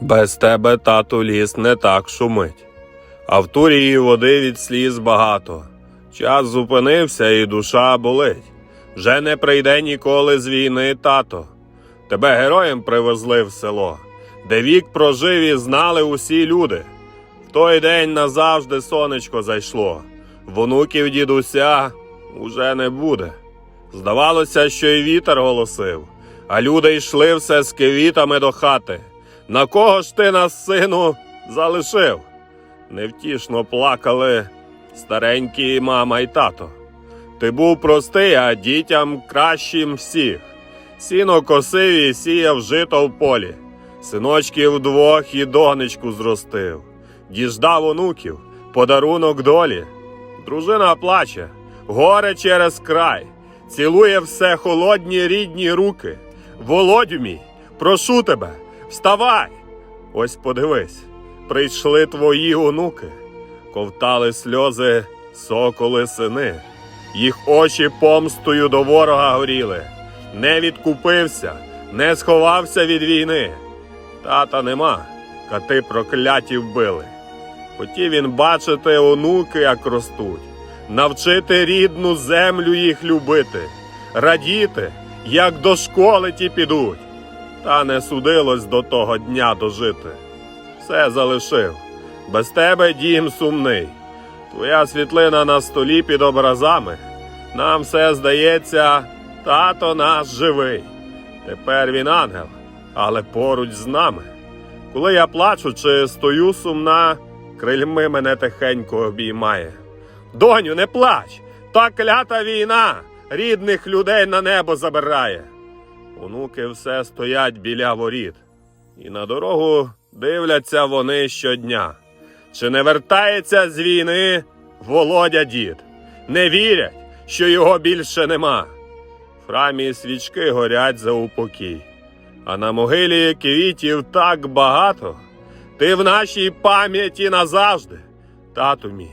Без тебе, тату, ліс не так шумить, а в турії води від сліз багато. Час зупинився і душа болить. Вже не прийде ніколи з війни, тато. Тебе героєм привезли в село, де вік прожив і знали усі люди. В той день назавжди сонечко зайшло, внуків дідуся уже не буде. Здавалося, що й вітер голосив, а люди йшли все з квітами до хати. На кого ж ти нас, сину, залишив? Невтішно плакали старенькі мама й тато. Ти був простий, а дітям кращим всіх. Сіно косив і сіяв жито в полі. Синочків двох і донечку зростив. Діждав онуків, подарунок долі. Дружина плаче, горе через край, цілує все холодні рідні руки. Володю мій, прошу тебе, вставай. Ось подивись, прийшли твої онуки, ковтали сльози соколи сини, їх очі помстою до ворога горіли, не відкупився, не сховався від війни. Тата нема, кати прокляті вбили. Хотів він бачити онуки, як ростуть, навчити рідну землю їх любити, радіти, як до школи ті підуть. Та не судилось до того дня дожити. Все залишив. Без тебе дім сумний. Твоя світлина на столі під образами. Нам все здається, тато наш живий. Тепер він ангел, але поруч з нами. Коли я плачу чи стою сумна, крильми мене тихенько обіймає. Доню, не плач! Та клята війна рідних людей на небо забирає. Онуки все стоять біля воріт, і на дорогу дивляться вони щодня. Чи не вертається з війни Володя дід? Не вірять, що його більше нема. В храмі свічки горять за упокій, а на могилі квітів так багато. Ти в нашій пам'яті назавжди, тату мій,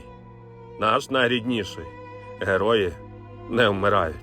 наш найрідніший. Герої не вмирають.